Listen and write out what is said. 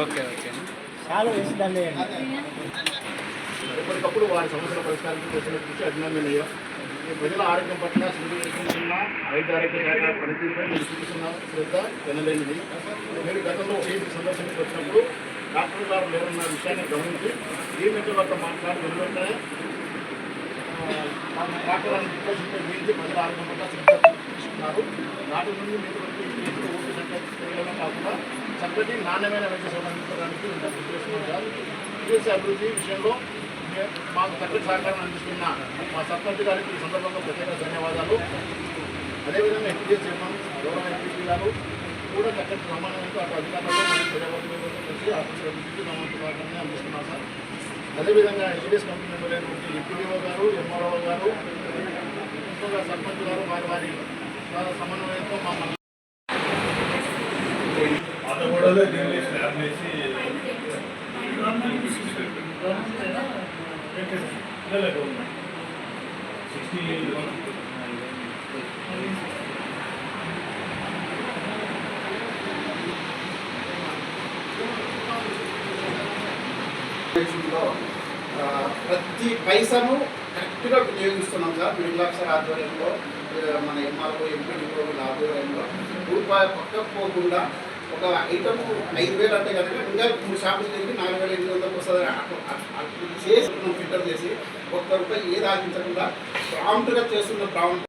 Okay okay ఎప్పటికప్పుడు వారి సమస్యల పరిష్కారానికి చేసిన కృషి అభినందనీయం. ప్రజల ఆరోగ్యం పట్ల స్వీకరిస్తున్న వైద్య ఆరోగ్య శాఖ పనితీరుపై మీరు చూపిస్తున్న శ్రద్ధ వినలేనిది మీరు గతంలో కేంద్ర సందర్శనకు వచ్చినప్పుడు డాక్టర్ గారు లేరన్న విషయాన్ని గమనించి ఈ మెట్ల వద్ద మాట్లాడి వెనువెంటనే డాక్టర్ గారిని ప్రజల ఆరోగ్యం పట్ల శ్రద్ధ నుండి మీరు ఓటు కాకుండా చక్కటి నాణ్యమైన వైద్య సేవలు అందించడానికి అభివృద్ధి విషయంలో మాకు చక్కటి సహకారం అందిస్తున్న మా సర్పంచ్ గారికి ఈ సందర్భంగా ప్రత్యేక ధన్యవాదాలు. అదేవిధంగా ఎంపీఎస్ చైర్మన్ గౌరవ ఎంపీ గారు కూడా చక్కటి సమానంతో అటు అధికారులతో మరియు ఆఫీస్ అభివృద్ధికి సమాచారాన్ని అందిస్తున్నాం సార్. అదేవిధంగా ఎన్డీఎస్ కంపెనీ ఎమ్మెల్యే ఎంపీడీఓ గారు ఎంఆర్ఓ గారు ముఖ్యంగా సర్పంచ్ గారు వారి వారి సమన్వయంతో మమ్మల్ని సిక్స్టీ దేశంలో ప్రతి పైసను కరెక్ట్గా వినియోగిస్తున్నాం సార్ మిడిల్ క్లాస్ ఆధ్వర్యంలో. మన ఎంఆర్ఓ ఎంపీడీఓ ఆధ్వర్యంలో రూపాయి పక్కకు పోకుండా ఒక ఐటమ్ ఐదు వేలు అంటే కనుక ఇంకా మూడు షాపులు తిరిగి నాలుగు వేల ఎనిమిది వందలకు వస్తుంది. చేసి ఫిల్టర్ చేసి ఒక్క రూపాయి ఏది ఆశించకుండా ప్రాంప్ట్గా చేస్తున్న ప్రాంప్ట్